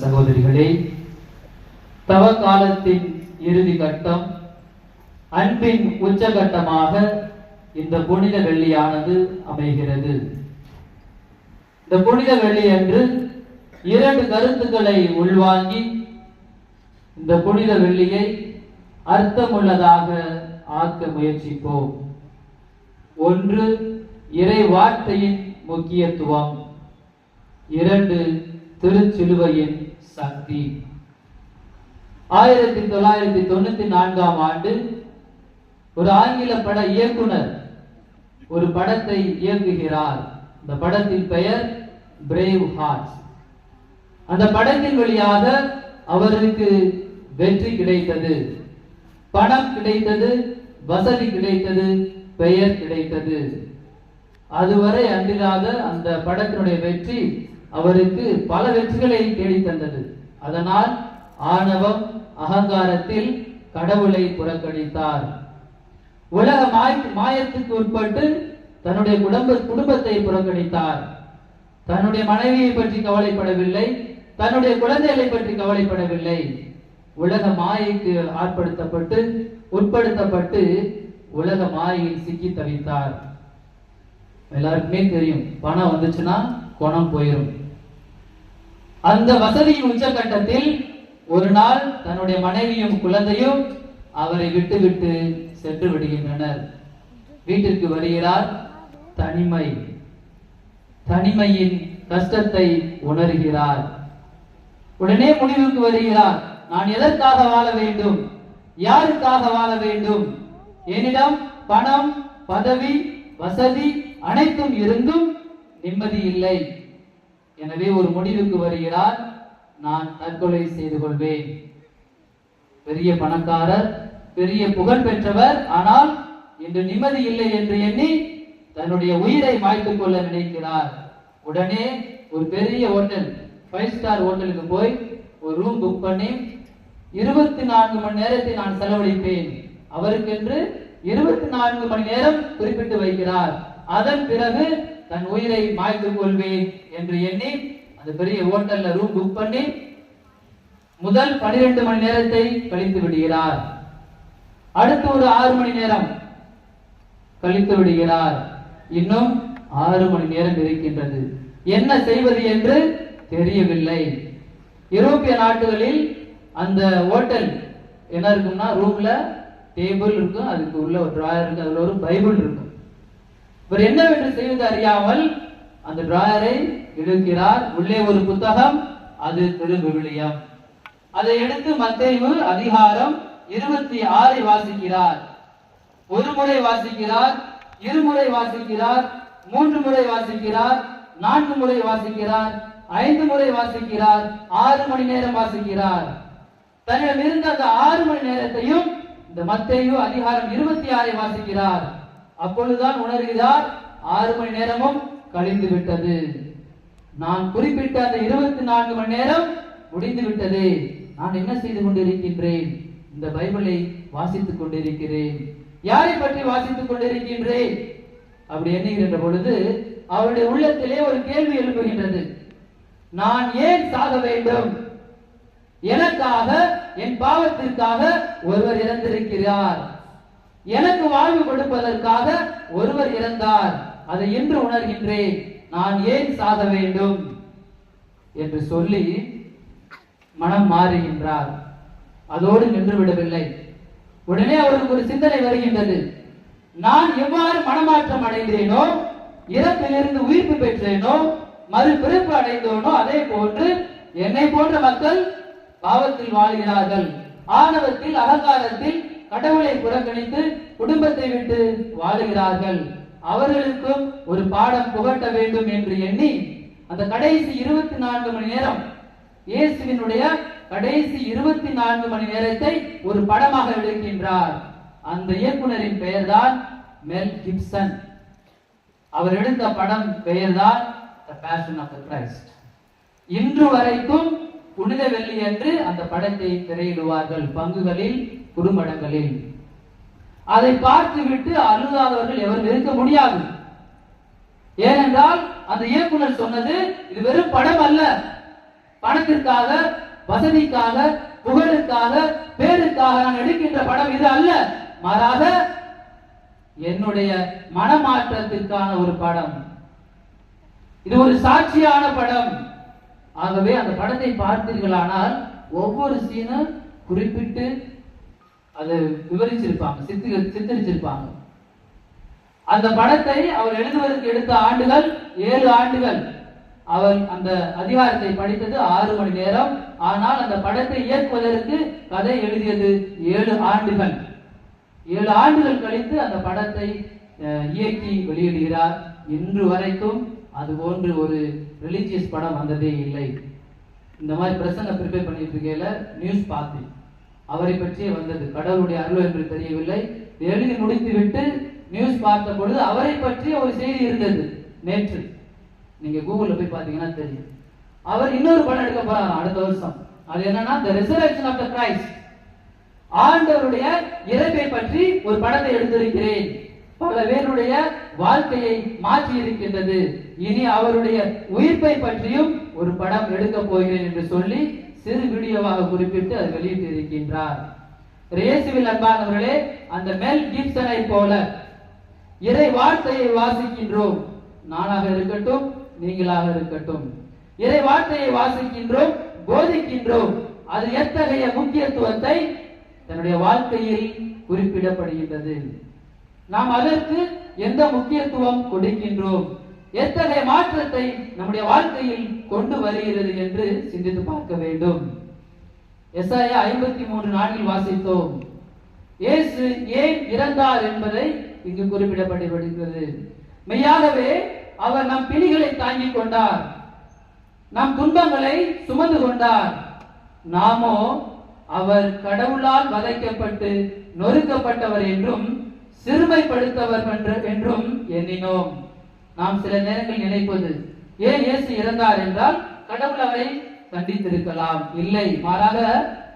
சகோதரிகளே தவ காலத்தின் இறுதி கட்டம் அன்பின் உச்சகட்டமாக இந்த புனித வெள்ளியானது அமைகிறது. இந்த புனித வெள்ளி அன்று இரண்டு கருத்துக்களை உள்வாங்கி இந்த புனித வெள்ளியை அர்த்தமுள்ளதாக ஆக்க முயற்சிப்போம். ஒன்று இறை வார்த்தையின் முக்கியத்துவம். இரண்டு திருச்சிலுவையின் சக்தி. ஆயிரத்தி தொள்ளாயிரத்தி தொண்ணூத்தி நான்காம் ஆண்டு ஒரு ஆங்கில பட இயக்குனர் ஒரு படத்தை இயக்குகிறார். இந்த படத்தின் பெயர் பிரேவ் ஹார்ட்ஸ் அந்த படத்தின் வழியாக அவருக்கு வெற்றி கிடைத்தது பணம் கிடைத்தது வசதி கிடைத்தது பெயர் கிடைத்தது. அதுவரை அன்றில்லாத அந்த படத்தினுடைய வெற்றி அவருக்கு பல வெற்றிகளை தேடி தந்தது. அதனால் ஆணவம் அகங்காரத்தில் கடவுளை புறக்கணித்தார். உலக மாய மாயத்துக்கு உட்பட்டு தன்னுடைய குடும்ப குடும்பத்தை புறக்கணித்தார். தன்னுடைய மனைவியை பற்றி கவலைப்படவில்லை தன்னுடைய குழந்தைகளை பற்றி கவலைப்படவில்லை. உலக மாயைக்கு ஆட்படுத்தப்பட்டு உட்படுத்தப்பட்டு உலக மாயையில் சிக்கி தவித்தார். எல்லாருக்குமே தெரியும் பணம் வந்துச்சுன்னா குணம் போயிடும் அந்த வசதியின் உச்சகட்டத்தில் ஒரு நாள் தன்னுடைய மனைவியும் குழந்தையும் அவரை விட்டு விட்டு சென்று விடுகின்றனர். வீட்டிற்கு வருகிறார் தனிமை. தனிமையின் கஷ்டத்தை உணர்கிறார். உடனே முடிவுக்கு வருகிறார். நான் எதற்காக வாழ வேண்டும்? யாருக்காக வாழ வேண்டும்? என்னிடம் பணம் பதவி வசதி அனைத்தும் இருந்தும் நிம்மதி இல்லை. எனவே ஒரு முடிவுக்கு வருகிறார். நான் தற்கொலை செய்து கொள்வேன். பெரிய பணக்காரர் பெரிய புகழ் பெற்றவர் ஆனால் இன்று நிம்மதி இல்லை என்று எண்ணி தன்னுடைய உயிரை மாய்த்துக் கொள்ள நினைக்கிறார். உடனே ஒரு பெரிய ஹோட்டல் ஃபைவ் ஸ்டார் ஹோட்டலுக்கு போய் ஒரு ரூம் புக் பண்ணி இருபத்தி நான்கு மணி நேரத்தை நான் செலவழிப்பேன். அவருக்கென்று இருபத்தி நான்கு மணி நேரம் குறிப்பிட்டு வைக்கிறார். அதன் பிறகு தன் உயிரை மாய்த்து கொள்வேன் என்று எண்ணி அந்த பெரிய ஹோட்டல்ல ரூம் புக் பண்ணி முதல் பனிரெண்டு மணி நேரத்தை கழித்து விடுகிறார். அடுத்து ஒரு ஆறு மணி நேரம் கழித்து விடுகிறார். இன்னும் ஆறு மணி நேரம் இருக்கின்றது. என்ன செய்வது என்று தெரியவில்லை. ஐரோப்பிய நாடுகளில் அந்த ஹோட்டல் என்ன இருக்கும்னா ரூம்ல டேபிள் இருக்கும் அதுக்கு உள்ள ஒரு டிராயர் இருக்கும் அதுல ஒரு பைபிள் இருக்கும். இவர் என்னவென்று செய்வது அறியாமல் அந்த டிராயரை இழுக்கிறார். உள்ளே ஒரு புத்தகம் அது திருவிவிலியம் அதை எடுத்து மத்தேயு அதிகாரம் இருபத்தி ஆறை வாசிக்கிறார். ஒரு முறை வாசிக்கிறார் இருமுறை வாசிக்கிறார் மூன்று முறை வாசிக்கிறார் நான்கு முறை வாசிக்கிறார் ஐந்து முறை வாசிக்கிறார் ஆறு மணி நேரம் வாசிக்கிறார். தன்னிடம் இருந்த அந்த ஆறு மணி நேரத்தையும் இந்த மத்தேயு அதிகாரம் இருபத்தி ஆறை வாசிக்கிறார். அப்பொழுதுதான் உணர்கிறார் ஆறு மணி நேரமும் கழிந்து விட்டது. நான் குறிப்பிட்ட அந்த இருபத்தி நான்கு மணி நேரம் முடிந்து விட்டது. நான் என்ன செய்து கொண்டிருக்கின்றேன்? இந்த பைபிளை வாசித்துக் கொண்டிருக்கிறேன். யாரை பற்றி வாசித்துக் கொண்டிருக்கின்றேன்? அப்படி எண்ணுகின்ற பொழுது அவருடைய உள்ளத்திலே ஒரு கேள்வி எழுப்புகின்றது. நான் ஏன் சாக வேண்டும்? எனக்காக என் பாவத்திற்காக ஒருவர் இறந்திருக்கிறார். எனக்கு வாழ்வு கொடுப்பதற்காக ஒருவர் இறந்தார். அதை இன்று உணர்கின்றேன். நான் ஏன் சாத வேண்டும்? என்று சொல்லி மனம் மாறுகின்றார். அதோடு நின்று விடவில்லை உடனே அவருக்கு ஒரு சிந்தனை வருகின்றது. நான் எவ்வாறு மனமாற்றம் அடைந்தேனோ இறப்பிலிருந்து உயிர்ப்பு பெற்றேனோ மறுபிறப்பு அடைந்தோனோ அதே போன்று என்னை போன்ற மக்கள் பாவத்தில் வாழ்கிறார்கள். ஆணவத்தில் அகங்காரத்தில் கடவுளை புறக்கணித்து குடும்பத்தை விட்டு வாழுகிறார்கள். அவர்களுக்கும் ஒரு பாடம் புகட்ட வேண்டும் என்று எண்ணி அந்த கடைசி இருபத்தி நான்கு மணி நேரம் இயேசுவினுடைய கடைசி இருபத்தி நான்கு மணி நேரத்தை ஒரு படமாக எடுக்கின்றார். அந்த இயக்குனரின் பெயர்தான் மெல் கிப்சன். அவர் எடுத்த படம் பெயர்தான் the passion of the Christ இன்று வரைக்கும் புனித வெள்ளி என்று அந்த படத்தை திரையிடுவார்கள். பங்குகளில் குறும்படங்களில் அதை பார்த்துவிட்டு அழுதாதவர்கள் எவரும் இருக்க முடியாது. ஏனென்றால் அந்த இயக்குனர் சொன்னது இது வெறும் படம் அல்ல. பணத்திற்காக வசதிக்காக புகழுக்காக பேருக்காக நான் எடுக்கின்ற படம் இது அல்ல. மாறாக என்னுடைய மனமாற்றத்திற்கான ஒரு படம். இது ஒரு சாட்சியான படம். ஆகவே அந்த படத்தை பார்த்தீர்களானால் ஒவ்வொரு சீனும் குறிப்பிட்டு அதை விவரிச்சிருப்பாங்க சித்தி சித்தரிச்சிருப்பாங்க. அந்த படத்தை அவர் எழுதுவதற்கு எடுத்த ஆண்டுகள் ஏழு ஆண்டுகள். அவர் அந்த அதிகாரத்தை படித்தது ஆறு மணி நேரம். ஆனால் அந்த படத்தை இயக்குவதற்கு கதை எழுதியது ஏழு ஆண்டுகள். ஏழு ஆண்டுகள் கழித்து அந்த படத்தை இயக்கி வெளியிடுகிறார். இன்று வரைக்கும் அது போன்று ஒரு ரிலீஜியஸ் படம் வந்ததே இல்லை. இந்த மாதிரி பிரசங்க ப்ரிப்பேர் பண்ணிட்டு இருக்கையில நியூஸ் பார்த்தேன் அவரை பற்றியே வந்தது. கடவுளுடைய அருள் என்று தெரியவில்லை. எழுதி முடித்துவிட்டு நியூஸ் பார்த்த பொழுது அவரை பற்றிய ஒரு செய்தி இருந்தது நேற்று. நீங்க கூகுள்ல போய் பார்த்தீங்கன்னா தெரியும். அவர் இன்னொரு படம் எடுக்க போறாராம் அடுத்த வருஷம். அது என்னன்னா the reservation of the Christ ஆண்டவருடைய இறப்பை பற்றி ஒரு படத்தை எடுத்திருக்கிறேன். பல பேருடைய வாழ்க்கையை மாற்றி இருக்கின்றது இனி அவருடைய உயிர்ப்பை பற்றியும் ஒரு படம் எடுக்க போகிறேன் என்று சொல்லி சிறு வீடியோவாக குறிப்பிட்டு அது வெளியிட்டு இருக்கின்றார் ரேசுவில் அன்பானவர்களே அந்த மெல் கிப்சனை போல இறை வார்த்தையை வாசிக்கின்றோம். நானாக இருக்கட்டும் நீங்களாக இருக்கட்டும். இறை வார்த்தையை வாசிக்கின்றோம் போதிக்கின்றோம். அது எத்தகைய முக்கியத்துவத்தை தன்னுடைய வாழ்க்கையில் குறிப்பிடப்படுகின்றது. நாம் அதற்கு எந்த முக்கியத்துவம் கொடுக்கின்றோம்? எத்தகைய மாற்றத்தை நம்முடைய வாழ்க்கையில் கொண்டு வருகிறது என்று சிந்தித்து பார்க்க வேண்டும். எஸ்ஐயா ஐம்பத்தி மூன்று நான்கில் வாசித்தோம். இயேசு ஏன் இறந்தார் என்பதை இங்கு குறிப்பிடப்பட்டிருக்கிறது. மெய்யாகவே அவர் நம் பிணிகளை தாங்கிக் கொண்டார். நம் துன்பங்களை சுமந்து கொண்டார். நாமோ அவர் கடவுளால் வதைக்கப்பட்டு நொறுக்கப்பட்டவர் என்றும் சிறுமைப்படுத்தவர் என்று- என்றும் எண்ணினோம். நாம் சில நேரங்களில் நினைப்பது ஏன் இயேசு இறந்தார் என்றால் கடவுள் அவரை தண்டித்திருக்கலாம்? இல்லை. மாறாக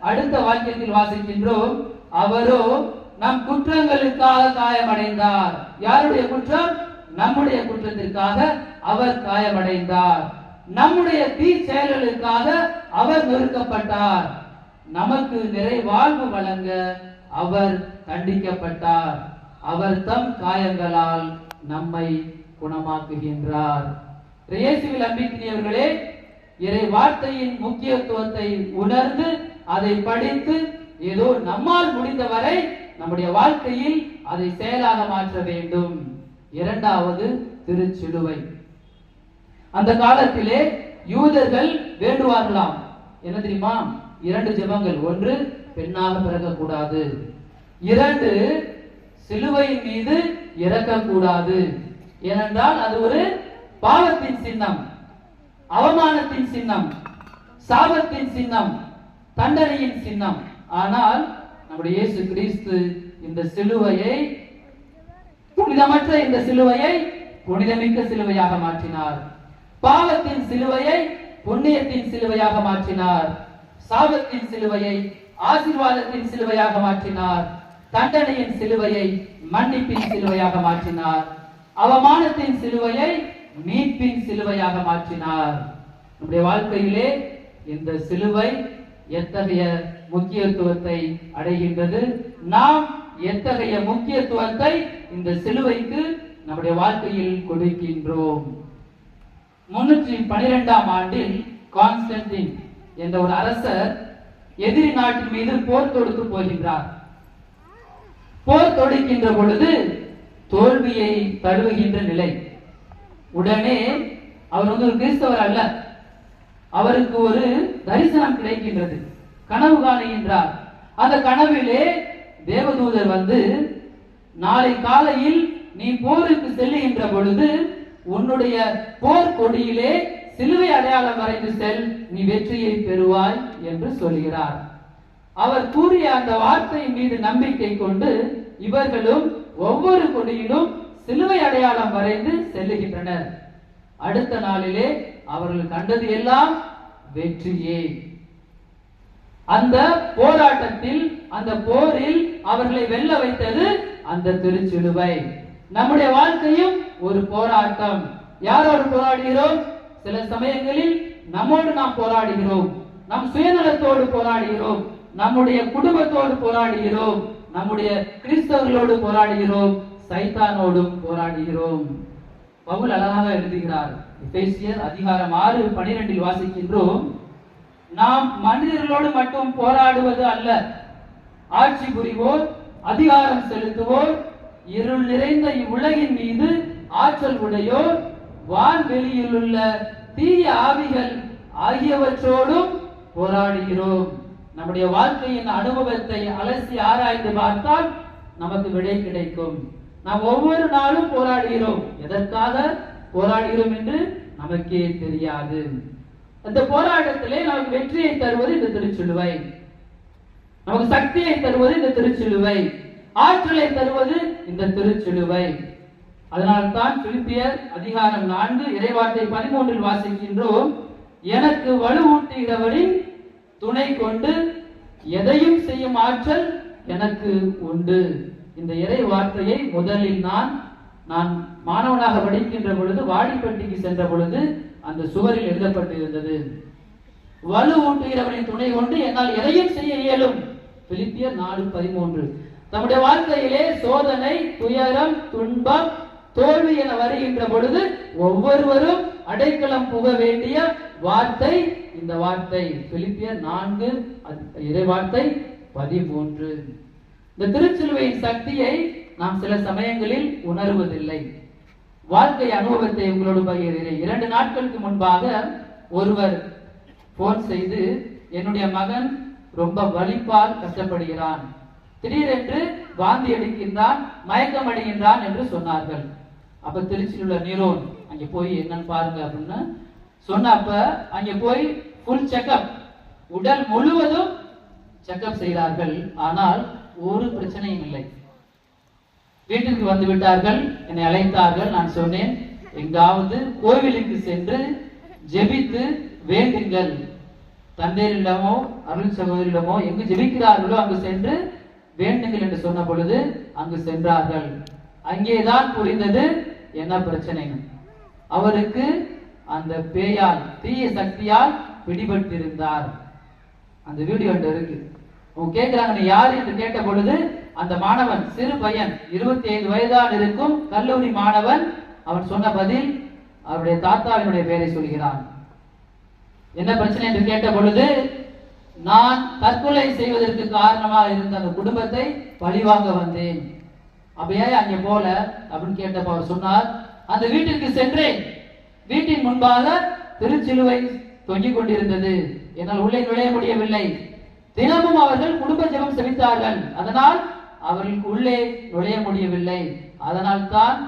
அடுத்த வாக்கியத்தில் வாசிக்கின்றோம் அவரோ நம் குற்றங்களுக்காக காயமடைந்தார். யாருடைய குற்றம்? நம்முடைய குற்றத்திற்காக அவர் காயமடைந்தார். நம்முடைய தீ செயல்களுக்காக அவர் நொறுக்கப்பட்டார். நமக்கு நிறை வாழ்வு வழங்க அவர் தண்டிக்கப்பட்டார். அவர் தம் காயங்களால் நம்மை குணமாக்குகின்றார். இயேசுவில் அன்பிக்கினியவர்களே இறை வார்த்தையின் முக்கியத்துவத்தை உணர்ந்து அதை படித்து ஏதோ நம்மால் முடிந்தவரை நம்முடைய வாழ்க்கையில் அதை செயலாக மாற்ற வேண்டும். இரண்டாவது திருச்சிலுவை. அந்த காலத்திலே யூதர்கள் வேண்டுவார்களாம். என்ன தெரியுமா? இரண்டு ஜெபங்கள். ஒன்று பெண்ணாக பிறக்கக்கூடாது. இரண்டு சிலுவையின் மீது இறக்கக்கூடாது. ஏனென்றால் அது ஒரு பாவத்தின் சின்னம் அவமானத்தின் சின்னம் சாபத்தின் சின்னம் தண்டனையின் சின்னம். ஆனால் நம்முடைய இயேசு கிறிஸ்து இந்த சிலுவையை புனிதமற்ற இந்த சிலுவையை புனிதமிக்க சிலுவையாக மாற்றினார். பாவத்தின் சிலுவையை புண்ணியத்தின் சிலுவையாக மாற்றினார். சாபத்தின் சிலுவையை ஆசீர்வாதத்தின் சிலுவையாக மாற்றினார். தண்டனையின் சிலுவையை மன்னிப்பின் சிலுவையாக மாற்றினார். அவமானத்தின் சிலுவையை மீட்பின் சிலுவையாக மாற்றினார். நம்முடைய வாழ்க்கையிலே இந்த சிலுவை எத்தகைய முக்கியத்துவத்தை அடைகின்றது? நாம் எத்தகைய முக்கியத்துவத்தை இந்த சிலுவைக்கு நம்முடைய வாழ்க்கையில் கொடுக்கின்றோம்? முன்னூற்றி பனிரெண்டாம் ஆண்டில் கான்ஸ்டன்டின் என்ற ஒரு அரசர் எதிரி நாட்டின் மீது போர் தொடுத்து போகின்றார். போர் தொடுக்கின்ற பொழுது தோல்வியை தழுவுகின்ற நிலை. உடனே அவர் வந்து ஒரு கிறிஸ்தவர் அல்ல. அவருக்கு ஒரு தரிசனம் கிடைக்கின்றது. கனவு காணுகின்றார் அந்த கனவிலே தேவதூதர் வந்து நாளை காலையில் நீ போருக்கு செல்லுகின்ற பொழுது உன்னுடைய போர் கொடியிலே சிலுவை அடையாளம் வரைந்து செல். நீ வெற்றியை பெறுவாய் என்று சொல்கிறார். அவர் கூறிய அந்த வார்த்தை மீது நம்பிக்கை கொண்டு இவர்களும் ஒவ்வொரு கொடியிலும் சிலுவை அடையாளம் வரைந்து செல்லுகின்றனர். அடுத்த நாளிலே அவர்கள் கண்டது எல்லாம் வெற்றியே. அந்த போராட்டத்தில் அந்த போரில் அவர்களை வெல்ல வைத்தது அந்த திருச்சிலுவை. நம்முடைய வாழ்க்கையும் ஒரு போராட்டம். யாரோடு போராடுகிறோம் சில சமயங்களில் நம்மோடு நாம் போராடுகிறோம். நம் சுயநலத்தோடு போராடுகிறோம். நம்முடைய குடும்பத்தோடு போராடுகிறோம். நம்முடைய கிறிஸ்தவர்களோடு போராடுகிறோம் சைத்தானோடும் போராடுகிறோம். பவுல் அழகாக எழுதுகிறார் எபேசியர் அதிகாரம் ஆறு பனிரெண்டில் வாசிக்கின்றோம். நாம் மனிதர்களோடு மட்டும் போராடுவது அல்ல. ஆட்சி புரிவோர் அதிகாரம் செலுத்துவோர் இருள் நிறைந்த இவ்வுலகின் மீது ஆற்றல் உடையோர் வான்வெளியில் உள்ள தீய ஆவிகள் ஆகியவற்றோடும் போராடுகிறோம். நம்முடைய வாழ்க்கையின் அனுபவத்தை அலசி ஆராய்ந்து பார்த்தால் நமக்கு விடை கிடைக்கும். நாம் ஒவ்வொரு நாளும் போராடுகிறோம். எதற்காக போராடுகிறோம் என்று நமக்கே தெரியாது. அந்த போராட்டத்திலே நமக்கு வெற்றியை தருவது இந்த திருச்சிலுவை நமக்கு சக்தியை தருவது இந்த திருச்சிலுவை ஆற்றலை தருவது இந்த திருச்சிலுவை அதனால்தான் பிலிப்பியர் அதிகாரம் நான்கு இறைவார்த்தை பதிமூன்றில் வாசிக்கின்றோம் எனக்கு வலுவூட்டுகிறவரின் துணை கொண்டு எதையும் செய்யும் ஆற்றல் எனக்கு உண்டு. இந்த இறை வார்த்தையை முதலில் நான் நான் மாணவனாக படிக்கின்ற பொழுது வாடிப்பட்டிக்கு சென்ற பொழுது அந்த சுவரில் எழுதப்பட்டிருந்தது. வலு ஊட்டுகிறவனின் துணை கொண்டு என்னால் எதையும் செய்ய இயலும். பிலிப்பியர் நாலு பதிமூன்று. நம்முடைய வாழ்க்கையிலே சோதனை துயரம் துன்பம் தோல்வி என வருகின்ற பொழுது ஒவ்வொருவரும் அடைக்கலம் புக வேண்டிய வார்த்தை இந்த வார்த்தை பிலிப்பியர் நான்கு அது- இறை வார்த்தை பதிமூன்று. இந்த திருச்சிலுவையின் சக்தியை நாம் சில சமயங்களில் உணர்வதில்லை. வாழ்க்கை அனுபவத்தை உங்களோடு பகிர்கிறேன். இரண்டு நாட்களுக்கு முன்பாக ஒருவர் போன் செய்து என்னுடைய மகன் ரொம்ப வலிப்பால் கஷ்டப்படுகிறான். திடீரென்று வாந்தி எடுக்கின்றான் மயக்கம் அடைகின்றான் என்று சொன்னார்கள். அப்ப திருச்சியில் உள்ள நீரோன் அங்கே போய் என்னன்னு பாருங்க அப்படின்னு சொன்னப்ப அங்க போய் ஃபுல் செக்கப் உடல் முழுவதும் செக்கப் செய்தார்கள். ஆனால் ஒரு பிரச்சனையும் இல்லை. வீட்டிற்கு வந்து விட்டார்கள். என்னை அழைத்தார்கள். நான் சொன்னேன் எங்காவது கோவிலுக்கு சென்று ஜெபித்து வேண்டுங்கள். தந்தையரிடமோ அருள் சகோதரிடமோ எங்கு ஜெபிக்கிறார்களோ அங்கு சென்று வேண்டுங்கள் என்று சொன்ன பொழுது அங்கு சென்றார்கள். அங்கேதான் புரிந்தது என்ன பிரச்சனை அவருக்கு அந்த பேயால் தீய சக்தியால் பிடிபட்டிருந்தார். அந்த வீடியோ இருக்கு. அவங்க கேட்கிறாங்க நீ யார் என்று கேட்ட பொழுது அந்த மாணவன் சிறு பையன் இருபத்தி ஐந்து வயதான் இருக்கும் கல்லூரி மாணவன் அவன் சொன்ன பதில் அவருடைய தாத்தாவினுடைய பெயரை சொல்கிறான். என்ன பிரச்சனை என்று கேட்ட பொழுது நான் தற்கொலை செய்வதற்கு காரணமாக இருந்த அந்த குடும்பத்தை பழிவாங்க வந்தேன். அப்படியே அங்கே போல? அப்படின்னு கேட்டப்ப அவர் சொன்னார் அந்த வீட்டிற்கு சென்றேன். வீட்டின் முன்பாக திருச்சிலுவை தொங்கிக் கொண்டிருந்தது. என்னால் உள்ளே நுழைய முடியவில்லை. தினமும் அவர்கள் குடும்ப ஜெபம் செவித்தார்கள் அதனால் அவர்களுக்கு உள்ளே நுழைய முடியவில்லை. அதனால் தான்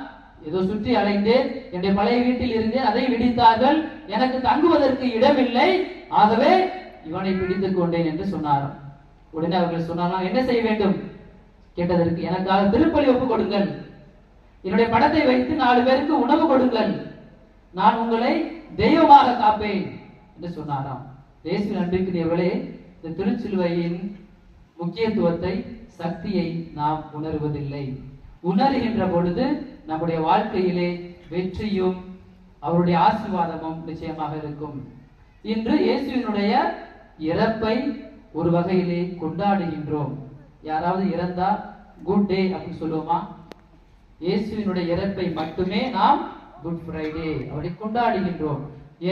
ஏதோ சுற்றி அலைந்தேன் என்னுடைய பழைய வீட்டில் இருந்தேன் அதை விடித்தார்கள். எனக்கு தங்குவதற்கு இடமில்லை. ஆகவே இவனை பிடித்துக் கொண்டேன் என்று சொன்னாராம். உடனே அவர்கள் சொன்னாராம் என்ன செய்ய வேண்டும்? கேட்டதற்கு எனக்காக திருப்பலி ஒப்பு கொடுங்கள். என்னுடைய படத்தை வைத்து நாலு பேருக்கு உணவு கொடுங்கள். நான் உங்களை தெய்வமாக காப்பேன் என்று சொன்னாராம். தேசிய நன்றிக்குரியவர்களே இந்த திருச்சிலுவையின் முக்கியத்துவத்தை சக்தியை நாம் உணர்வதில்லை. உணர்கின்ற பொழுது நம்முடைய வாழ்க்கையிலே வெற்றியும் அவருடைய ஆசீர்வாதமும் நிச்சயமாக இருக்கும். இன்று இயேசுவினுடைய இறப்பை ஒரு வகையிலே கொண்டாடுகின்றோம். யாராவது இறந்தா குட் டே அப்படின்னு சொல்லுவோமா? இயேசுவினுடைய இறப்பை மட்டுமே நாம் குட் ஃப்ரைடே அப்படி கொண்டாடுகின்றோம்.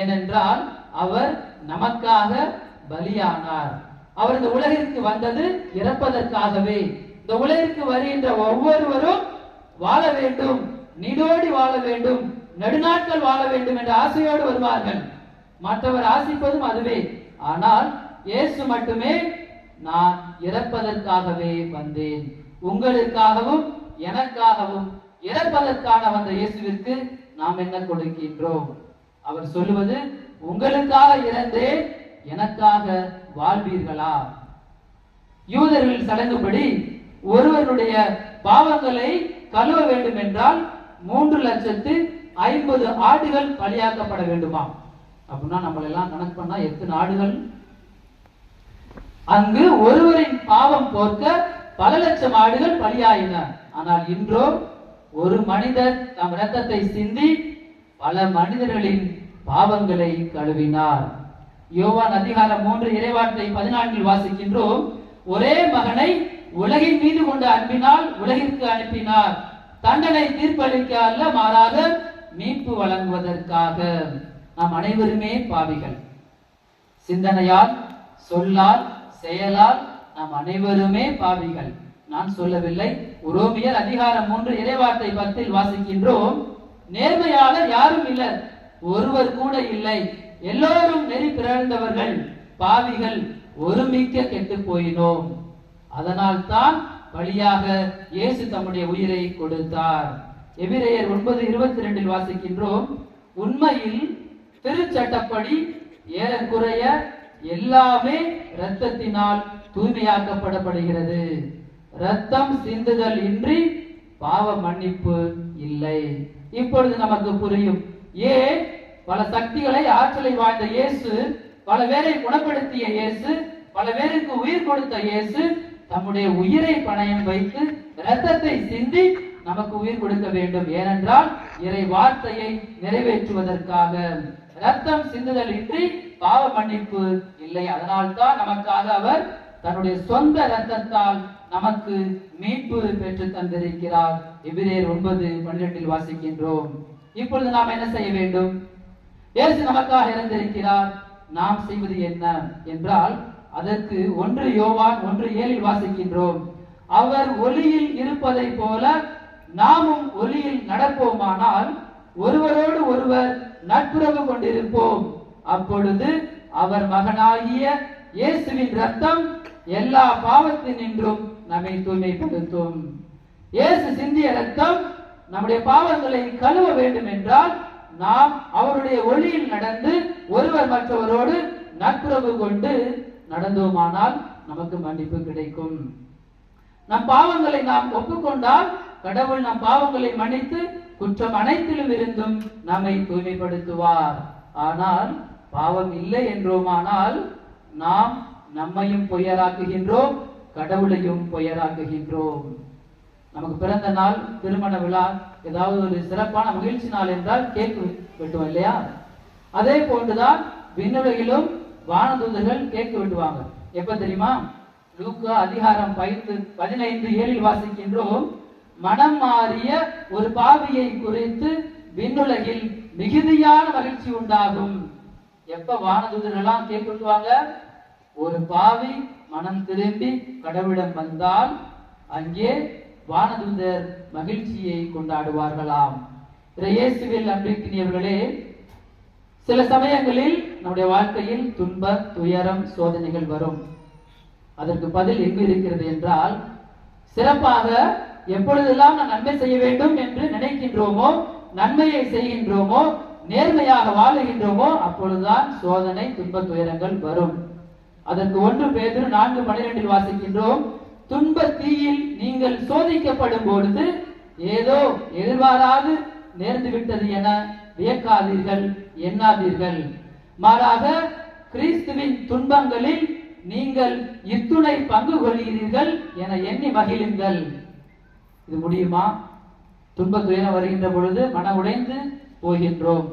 ஏனென்றால் அவர் நமக்காக பலியானார். அவர் இந்த உலகிற்கு வந்தது இறப்பதற்காகவே. இந்த உலகிற்கு வருகின்ற ஒவ்வொருவரும் வாழ வேண்டும். நீடோடி வாழ வேண்டும். நெடுநாட்கள் வாழ வேண்டும் என்ற ஆசையோடு வருவார்கள். மற்றவர் ஆசிப்பதும் அதுவே. ஆனால் இயேசு மட்டுமே நான் இறப்பதற்காகவே வந்தேன். உங்களுக்காகவும் எனக்காகவும் இறப்பதற்கான வந்த இயேசுவிற்கு நாம் என்ன கொடுக்கின்றோம்? அவர் சொல்லுவது உங்களுக்காக இறந்தேன் எனக்காக வாழ்வீர்களா? யூதர்கள் சடங்குபடி ஒருவருடைய பாவங்களை கழுவ வேண்டும் என்றால் மூன்று லட்சத்து ஐம்பது ஆடுகள் பலியாக்கப்பட வேண்டுமா? அப்படின்னா நம்மள எல்லாம் கணக்கு பண்ணா எத்தனை ஆடுகள்? அங்கு ஒருவரின் பாவம் போக்க பல லட்சம் ஆடுகள் பலியாயின. ஆனால் இன்றோ ஒரு மனிதர் தம் ரத்தத்தை சிந்தி பல மனிதர்களின் பாவங்களை கழுவினார். யோவான் அதிகாரம் மூன்று இறைவார்த்தை பதினான்கில் வாசிக்கின்றோம். ஒரே மகனை உலகின் மீது கொண்ட அன்பினால் உலகிற்கு அனுப்பினார். தண்டனை தீர்ப்பளிக்க அல்ல மாறாக மீட்பு வழங்குவதற்காக. நாம் அனைவருமே பாவிகள். சிந்தனையால் சொல்லால் செயலால் நாம் அனைவருமே பாவிகள். நான் சொல்லவில்லை. உரோமியர் அதிகாரம் மூன்று இறைவார்த்தை பத்தில் வாசிக்கின்றோம். நேர்மையாளர் யாரும் இல்லை. ஒருவர் கூட இல்லை. எல்லோரும் நெறி பிறந்தவர்கள் பாவிகள் ஒருமிக்க கெட்டு போயினோம். அதனால் தான் வழியாக இயேசு தம்முடைய உயிரை கொடுத்தார். எபிரேயர் ஒன்பது இருபத்தி ரெண்டில் வாசிக்கின்றோம். உண்மையில் திருச்சட்டப்படி ஏறக்குறைய எல்லாமே இரத்தத்தினால் தூய்மையாக்கப்படப்படுகிறது ரத்தம் சிந்துதல் இன்றி பாவ மன்னிப்பு இல்லை. இப்பொழுது நமக்கு புரியும். ஏன் பல சக்திகளை ஆற்றலை வாழ்ந்த இயேசு பல பேரை குணப்படுத்திய இயேசு பல பேருக்கு உயிர் கொடுத்த இயேசு தம்முடைய உயிரை பணயம் வைத்து ரத்தத்தை சிந்தி நமக்கு உயிர் கொடுக்க வேண்டும். ஏனென்றால் இறை வார்த்தையை நிறைவேற்றுவதற்காக. ரத்தம் சிந்துதல் இன்றி பாவ மன்னிப்பு இல்லை. அதனால்தான் நமக்காக அவர் தன்னுடைய சொந்த ரத்தத்தால் நமக்கு மீட்பு பெற்று தந்திருக்கிறார். எபிரேர் ஒன்பது பன்னிரெண்டில் வாசிக்கின்றோம். இப்பொழுது நாம் என்ன செய்ய வேண்டும்? இயேசு நமக்காக இறந்திருக்கிறார். நாம் செய்வது என்ன என்றால் அதற்கு ஒன்று யோவான் ஒன்று ஏழில் வாசிக்கின்றோம். அவர் ஒளியில் இருப்பதை போல நாமும் ஒளியில் நடப்போமானால் ஒருவரோடு ஒருவர் நட்புறவு கொண்டிருப்போம். அப்பொழுது அவர் மகனாகிய இயேசுவின் ரத்தம் எல்லா பாவத்தினின்றும் நம்மை தூய்மைப்படுத்தும். இயேசு சிந்திய ரத்தம் நம்முடைய பாவங்களை கழுவ வேண்டும் என்றால் நாம் அவருடைய ஒளியில் நடந்து ஒருவர் மற்றவரோடு நட்புறவு கொண்டு நடந்தோமானால் நமக்கு மன்னிப்பு கிடைக்கும். நம் பாவங்களை நாம் ஒப்புக்கொண்டால் கடவுள் நம் பாவங்களை மன்னித்து குற்றம் அனைத்திலும் இருந்தும் நம்மை தூய்மைப்படுத்துவார். ஆனால் பாவம் இல்லை என்றோமானால் நாம் நம்மையும் பொய்யராக்குகின்றோம் கடவுளையும் பொய்யராக்குகின்றோம். நமக்கு பிறந்த நாள் திருமண விழா ஏதாவது ஒரு சிறப்பான மகிழ்ச்சி நாள் என்றால் கேக் வெட்டுவோம் இல்லையா? அதே போன்றுதான் விண்ணுலகிலும் வானதூதர்கள் கேக் வெட்டுவாங்க. எப்ப தெரியுமா? லூக்கா அதிகாரம் பைந்து பதினைந்து ஏழில் வாசிக்கின்றோம். மனம் மாறிய ஒரு பாவியை குறித்து விண்ணுலகில் மிகுதியான மகிழ்ச்சி உண்டாகும். எப்ப வானதூதர்கள்லாம் கேக் வெட்டுவாங்க? ஒரு பாவி மனம் திரும்பி கடவுளிடம் வந்தால் அங்கே வானதுந்தர் மகிழ்ச்சியை கொண்டாடுவார்களாம். இயேசுவில் அன்பிற்கினியவர்களே சில சமயங்களில் நம்முடைய வாழ்க்கையில் துன்ப துயரம் சோதனைகள் வரும். அதற்கு பதில் எங்கு இருக்கிறது என்றால் சிறப்பாக எப்பொழுதெல்லாம் நான் நன்மை செய்ய வேண்டும் என்று நினைக்கின்றோமோ நன்மையை செய்கின்றோமோ நேர்மையாக வாழுகின்றோமோ அப்பொழுதுதான் சோதனை துன்ப துயரங்கள் வரும். அதற்கு ஒன்று பேதுரு நான்கு பனிரெண்டில் வாசிக்கின்றோம். துன்ப தீயில் நீங்கள் சோதிக்கப்படும் பொழுது ஏதோ எதிர்பாராது நேர்ந்து விட்டது என வியக்காதீர்கள் எண்ணாதீர்கள். மாறாக கிறிஸ்துவின் துன்பங்களில் நீங்கள் இத்துணை பங்கு கொள்கிறீர்கள் என எண்ணி மகிழுங்கள். இது முடியுமா? துன்ப துயரம் வருகின்ற பொழுது மன உடைந்து போகின்றோம்.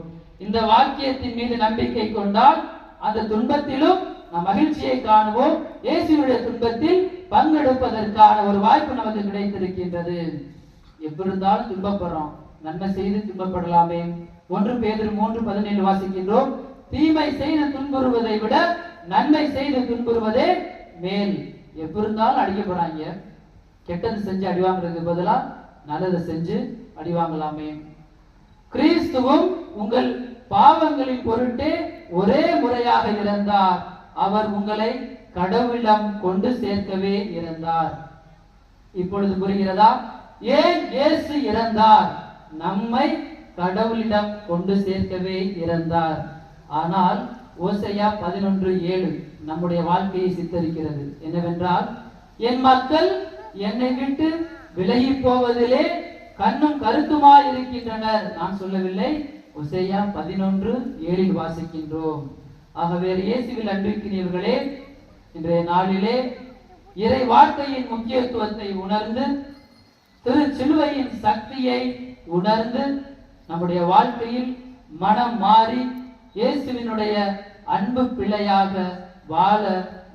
இந்த வாக்கியத்தின் மீது நம்பிக்கை கொண்டால் அந்த துன்பத்திலும் நாம் மகிழ்ச்சியை காணுவோம். இயேசுடைய துன்பத்தில் பங்கெடுப்பதற்கான ஒரு வாய்ப்பு நமக்கு கிடைத்திருக்கின்றது. எப்பிருந்தாலும் துன்பப்படுறோம். நன்மை செய்து துன்பப்படலாமே. ஒன்று பேதர் மூன்று பதினேழு வாசிக்கின்றோம். தீமை செய்து துன்புறுவதை விட நன்மை செய்து துன்புறுவதே மேல். எப்பிருந்தாலும் அடிக்க போறாங்க. கெட்டது செஞ்சு அடி வாங்குறதுக்கு பதிலா நல்லதை செஞ்சு அடி வாங்கலாமே. கிறிஸ்துவும் உங்கள் பாவங்களின் பொருட்டு ஒரே முறையாக இறந்தார் அவர் உங்களை கடவுளிடம் கொண்டு சேர்க்கவே இறந்தார். இப்பொழுது புரிகிறதா? ஏன் இயேசு இறந்தார்? நம்மை கடவுளிடம் கொண்டு சேர்க்கவே இறந்தார். ஆனால் ஓசையா பதினொன்று ஏழு நம்முடைய வாழ்க்கையை சித்தரிக்கிறது. என்னவென்றால் என் மக்கள் என்னை விட்டு விலகி போவதிலே கண்ணும் கருத்துமா இருக்கின்றனர். நான் சொல்லவில்லை. ஒசையா பதினொன்று ஏழில் வாசிக்கின்றோம். ஆகவே இயேசுவில் அன்பிருக்கிறீர்களே இன்றைய நாளிலே இறை வார்த்தையின் முக்கியத்துவத்தை உணர்ந்து திரு சிலுவையின் சக்தியை உணர்ந்து நம்முடைய வாழ்க்கையில் மனம் மாறி இயேசுவினுடைய அன்பு பிள்ளையாக வாழ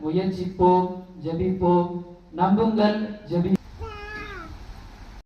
முயற்சிப்போம் ஜபிப்போம். நம்புங்கள் ஜெபி